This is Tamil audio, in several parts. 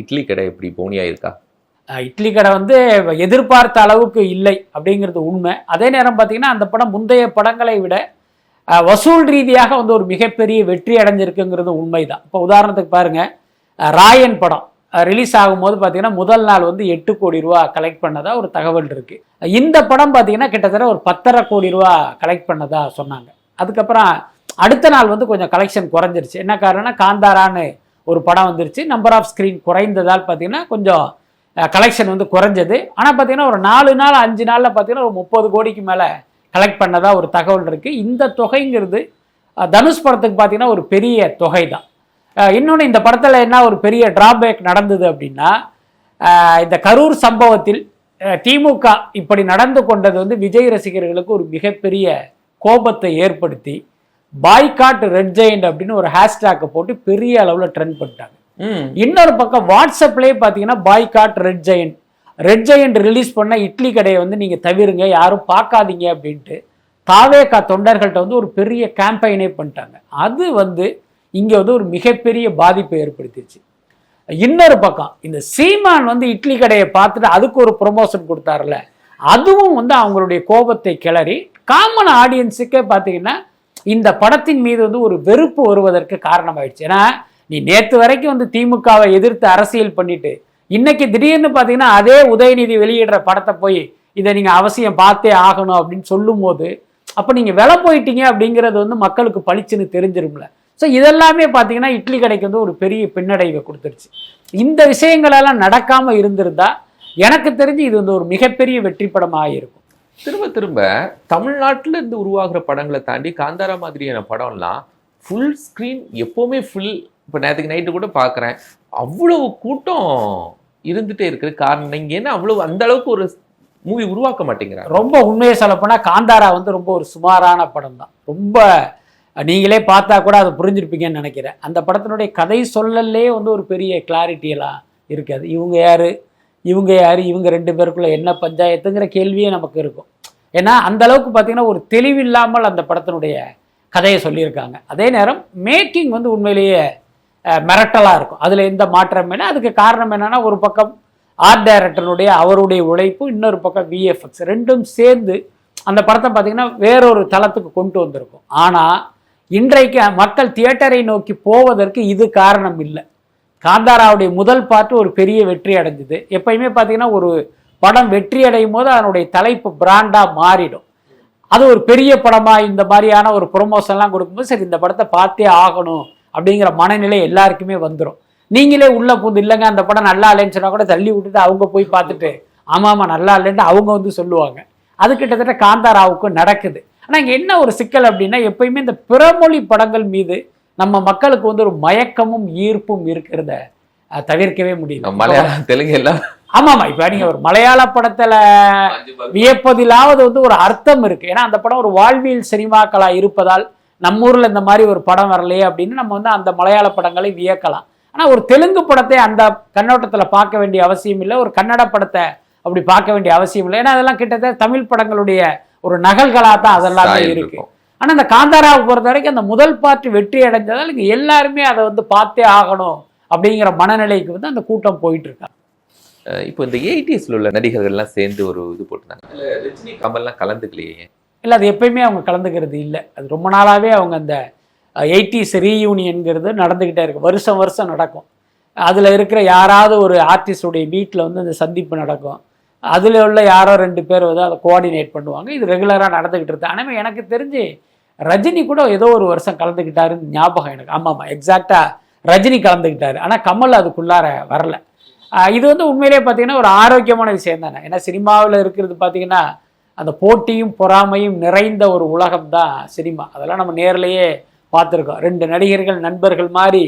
இட்லி கடை எப்படி போனியா இருக்கா? இட்லி கடை வந்து எதிர்பார்த்த அளவுக்கு இல்லை அப்படிங்கிறது உண்மை. அதே நேரம் பார்த்தீங்கன்னா அந்த படம் முந்தைய படங்களை விட வசூல் ரீதியாக வந்து ஒரு மிகப்பெரிய வெற்றி அடைஞ்சிருக்குங்கிறது உண்மைதான். இப்போ உதாரணத்துக்கு பாருங்க ராயன் படம் ரிலீஸ் ஆகும்போது பார்த்தீங்கன்னா முதல் நாள் வந்து எட்டு கோடி ரூபா கலெக்ட் பண்ணதா ஒரு தகவல் இருக்கு. இந்த படம் பார்த்தீங்கன்னா கிட்டத்தட்ட ஒரு பத்தரை கோடி ரூபா கலெக்ட் பண்ணதா சொன்னாங்க. அதுக்கப்புறம் அடுத்த நாள் வந்து கொஞ்சம் கலெக்ஷன் குறைஞ்சிருச்சு. என்ன காரணம்னா காந்தாரான்னு ஒரு படம் வந்துருச்சு. நம்பர் ஆஃப் ஸ்க்ரீன் குறைந்ததால் பார்த்தீங்கன்னா கொஞ்சம் கலெக்ஷன் வந்து குறைஞ்சது. ஆனால் பார்த்தீங்கன்னா ஒரு நாலு நாள் அஞ்சு நாளில் பார்த்தீங்கன்னா ஒரு முப்பது கோடிக்கு மேலே கலெக்ட் பண்ணதாக ஒரு தகவல் இருக்குது இந்த தொகைங்கிறது தனுஷ் படத்துக்கு பார்த்தீங்கன்னா ஒரு பெரிய தொகை தான் இன்னொன்று இந்த படத்தில் என்ன ஒரு பெரிய டிராபேக் நடந்தது அப்படின்னா இந்த கரூர் சம்பவத்தில் திமுக இப்படி நடந்து கொண்டது வந்து விஜய் ரசிகர்களுக்கு ஒரு மிகப்பெரிய கோபத்தை ஏற்படுத்தி பாய்காட் ரெட் ஜெயண்ட் அப்படின்னு ஒரு ஹேஷ்டேக்கை போட்டு பெரிய அளவில் ட்ரெண்ட் பண்ணிட்டாங்க. இன்னொரு பக்கம் வாட்ஸ்அப்லேயே பார்த்தீங்கன்னா boycott red giant red giant release பண்ண இட்லி கடையை வந்து நீங்கள் தவிருங்க யாரும் பார்க்காதீங்க அப்படின்ட்டு தாவேகா தொண்டர்கள்ட்ட வந்து ஒரு பெரிய கேம்பெயினே பண்ணிட்டாங்க. அது வந்து இங்கே வந்து ஒரு மிகப்பெரிய பாதிப்பை ஏற்படுத்திடுச்சு இன்னொரு பக்கம் இந்த சீமான் வந்து இட்லி கடையை பார்த்துட்டு அதுக்கு ஒரு ப்ரொமோஷன் கொடுத்தாருல அதுவும் வந்து அவங்களுடைய கோபத்தை கிளறி காமன் ஆடியன்ஸுக்கே பார்த்தீங்கன்னா இந்த படத்தின் மீது வந்து ஒரு வெறுப்பு வருவதற்கு காரணமாயிடுச்சு. ஏன்னா நீ நேற்று வரைக்கும் வந்து திமுகவை எதிர்த்து அரசியல் பண்ணிட்டு இன்னைக்கு திடீர்னு பார்த்தீங்கன்னா அதே உதயநிதி வெளியிடுற படத்தை போய் இதை நீங்கள் அவசியம் பார்த்தே ஆகணும் அப்படின்னு சொல்லும்போது அப்போ நீங்கள் விலை போயிட்டீங்க அப்படிங்கிறது வந்து மக்களுக்கு பளிச்சுன்னு தெரிஞ்சிரும்ல. ஸோ இதெல்லாமே பார்த்தீங்கன்னா இட்லி கடைக்கு வந்து ஒரு பெரிய பின்னடைவை கொடுத்துருச்சு. இந்த விஷயங்களெல்லாம் நடக்காமல் இருந்திருந்தா எனக்கு தெரிஞ்சு இது வந்து ஒரு மிகப்பெரிய வெற்றி படமாக இருக்கும் திரும்ப திரும்ப தமிழ்நாட்டில் இருந்து உருவாகிற படங்களை தாண்டி காந்தாரா மாதிரியான படம்லாம் ஃபுல் ஸ்க்ரீன் எப்போவுமே ஃபுல் இப்போ நேற்றுக்கு நைட்டு கூட பார்க்குறேன் அவ்வளவு கூட்டம் இருந்துகிட்டே இருக்கிற காரணம் இங்கே என்ன அவ்வளவு அந்த அளவுக்கு ஒரு மூவி உருவாக்க மாட்டேங்கிறாங்க? ரொம்ப உண்மையை சொல்லப்போனால் காந்தாரா வந்து ரொம்ப ஒரு சுமாரான படம் தான் ரொம்ப நீங்களே பார்த்தா கூட அதை புரிஞ்சிருப்பீங்கன்னு நினைக்கிறேன். அந்த படத்தினுடைய கதை சொல்லலே வந்து ஒரு பெரிய கிளாரிட்டியெல்லாம் இருக்காது. இவங்க யார்? இவங்க யார்? இவங்க ரெண்டு பேருக்குள்ள என்ன பஞ்சாயத்துங்கிற கேள்வியே நமக்கு இருக்கும். ஏன்னா அந்த அளவுக்கு பார்த்தீங்கன்னா ஒரு தெளிவில்லாமல் அந்த படத்தினுடைய கதையை சொல்லியிருக்காங்க. அதே நேரம் மேக்கிங் வந்து உண்மையிலேயே மிரட்டலாக இருக்கும். அதில் எந்த மாற்றம் இல்லை அதுக்கு காரணம் என்னென்னா ஒரு பக்கம் ஆர்ட் டைரக்டருடைய அவருடைய உழைப்பு இன்னொரு பக்கம் விஎஃப்எக்ஸ் ரெண்டும் சேர்ந்து அந்த படத்தை பார்த்தீங்கன்னா வேறொரு தளத்துக்கு கொண்டு வந்திருக்கும். ஆனால் இன்றைக்கு மக்கள் தியேட்டரை நோக்கி போவதற்கு இது காரணம் இல்லை. காந்தாராவுடைய முதல் பாட்டு ஒரு பெரிய வெற்றி அடைஞ்சது. எப்பயுமே பார்த்தீங்கன்னா ஒரு படம் வெற்றி அடையும் போது அதனுடைய தலைப்பு பிராண்டாக மாறிடும். அது ஒரு பெரிய படமா இந்த மாதிரியான ஒரு ப்ரொமோஷன்லாம் கொடுக்கும்போது சரி இந்த படத்தை பார்த்தே ஆகணும் அப்படிங்கிற மனநிலை எல்லாருக்குமே வந்துடும் நீங்களே உள்ள பூந்து இல்லைங்க அந்த படம் நல்லா இல்லைன்னு சொன்னா கூட தள்ளி விட்டுட்டு அவங்க போய் பார்த்துட்டு ஆமா ஆமா நல்லா இல்லைன்னு அவங்க வந்து சொல்லுவாங்க. அது கிட்டத்தட்ட காந்தாராவுக்கும் நடக்குது. ஆனால் இங்கே என்ன ஒரு சிக்கல் அப்படின்னா எப்பயுமே இந்த பிறமொழி படங்கள் மீது நம்ம மக்களுக்கு வந்து ஒரு மயக்கமும் ஈர்ப்பும் இருக்கிறத தவிர்க்கவே முடியல. மலையாளம் தெலுங்கு எல்லாம் ஆமா ஆமா இப்ப நீங்க ஒரு மலையாள படத்துல வியப்பதிலாவது வந்து ஒரு அர்த்தம் இருக்கு. ஏன்னா அந்த படம் ஒரு வாழ்வியல் சினிமாக்களா இருப்பதால் நம்ம ஊர்ல இந்த மாதிரி ஒரு படம் வரலையே அப்படின்னு நம்ம வந்து அந்த மலையாள படங்களை வியக்கலாம். ஆனா ஒரு தெலுங்கு படத்தை அந்த கண்ணோட்டத்துல பார்க்க வேண்டிய அவசியம் இல்லை. ஒரு கன்னட படத்தை அப்படி பார்க்க வேண்டிய அவசியம் இல்லை. ஏன்னா அதெல்லாம் கிட்டத்தட்ட தமிழ் படங்களுடைய ஒரு நகல்களா தான் அதெல்லாமே இருக்கு. இருக்கும். ஆனா இந்த காந்தாராவை பொறுத்த வரைக்கும் அந்த முதல் பாட்டு வெற்றி அடைஞ்சதால் இங்க எல்லாருமே அதை வந்து பார்த்தே ஆகணும் அப்படிங்கிற மனநிலைக்கு வந்து அந்த கூட்டம் போயிட்டு இருக்காங்க அஹ் இப்போ இந்த எயிட்டிஸ்ல உள்ள நடிகர்கள்லாம் சேர்ந்து ஒரு இது போட்டிருந்தாங்க. ரஜினி கமல்லாம் கலந்துக்கலையே. இல்லை அது எப்பயுமே அவங்க கலந்துக்கிறது இல்லை. அது ரொம்ப நாளாகவே அவங்க அந்த எயிட்டிஸ் ரீயூனியன்கிறது நடந்துக்கிட்டே இருக்கு. வருஷம் வருஷம் நடக்கும். அதில் இருக்கிற யாராவது ஒரு ஆர்டிஸ்டுடைய வீட்டில் வந்து அந்த சந்திப்பு நடக்கும். அதில் உள்ள யாரோ ரெண்டு பேர் வந்து அதை கோஆர்டினேட் பண்ணுவாங்க. இது ரெகுலராக நடந்துக்கிட்டு இருக்கு. ஆனால் எனக்கு தெரிஞ்சு ரஜினி கூட ஏதோ ஒரு வருஷம் கலந்துக்கிட்டாருன்னு ஞாபகம் எனக்கு. ஆமாம் ஆமாம் எக்ஸாக்டாக ரஜினி கலந்துக்கிட்டாரு ஆனால் கமல் அதுக்குள்ளார வரல. இது வந்து உண்மையிலேயே பார்த்தீங்கன்னா ஒரு ஆரோக்கியமான விஷயம் தானே. ஏன்னா சினிமாவில் இருக்கிறது பார்த்தீங்கன்னா அந்த போட்டியும் பொறாமையும் நிறைந்த ஒரு உலகம் தான் சினிமா. அதெல்லாம் நம்ம நேரிலேயே பார்த்துருக்கோம். ரெண்டு நடிகர்கள் நண்பர்கள் மாதிரி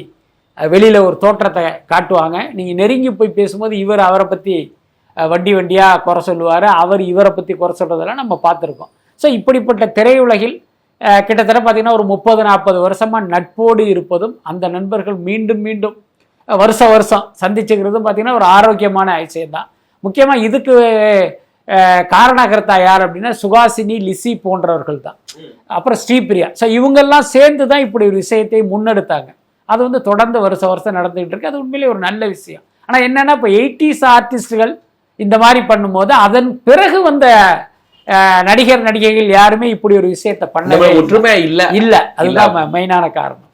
வெளியில் ஒரு தோற்றத்தை காட்டுவாங்க. நீங்கள் நெருங்கி போய் பேசும்போது இவர் அவரை பற்றி வண்டி வண்டியாக குறை சொல்லுவார். அவர் இவரை பற்றி குறை சொல்கிறதெல்லாம் நம்ம பார்த்துருக்கோம். ஸோ இப்படிப்பட்ட திரையுலகில் கிட்டத்தட்ட பார்த்தீங்கன்னா ஒரு முப்பது நாற்பது வருஷமாக நட்போடு இருப்பதும் அந்த நண்பர்கள் மீண்டும் மீண்டும் வருஷ வருஷம் சந்திச்சுக்கிறதும் பார்த்தீங்கன்னா ஒரு ஆரோக்கியமான விஷயம்தான் முக்கியமாக இதுக்கு காரணகர்த்தா யார் அப்படின்னா சுகாசினி லிசி போன்றவர்கள் தான். அப்புறம் ஸ்ரீபிரியா. ஸோ இவங்கெல்லாம் சேர்ந்து தான் இப்படி ஒரு விஷயத்தை முன்னெடுத்தாங்க. அது வந்து தொடர்ந்து வருஷ வருஷம் நடந்துகிட்டு இருக்கு. அது உண்மையிலேயே ஒரு நல்ல விஷயம். ஆனால் என்னென்னா இப்போ எயிட்டிஸ் ஆர்டிஸ்டுகள் இந்த மாதிரி பண்ணும்போது அதன் பிறகு வந்த நடிகர் நடிகைகள் யாருமே இப்படி ஒரு விஷயத்தை பண்ணவே ஒற்றுமை இல்ல. இல்ல. அதுதான் மெயினான காரணம்.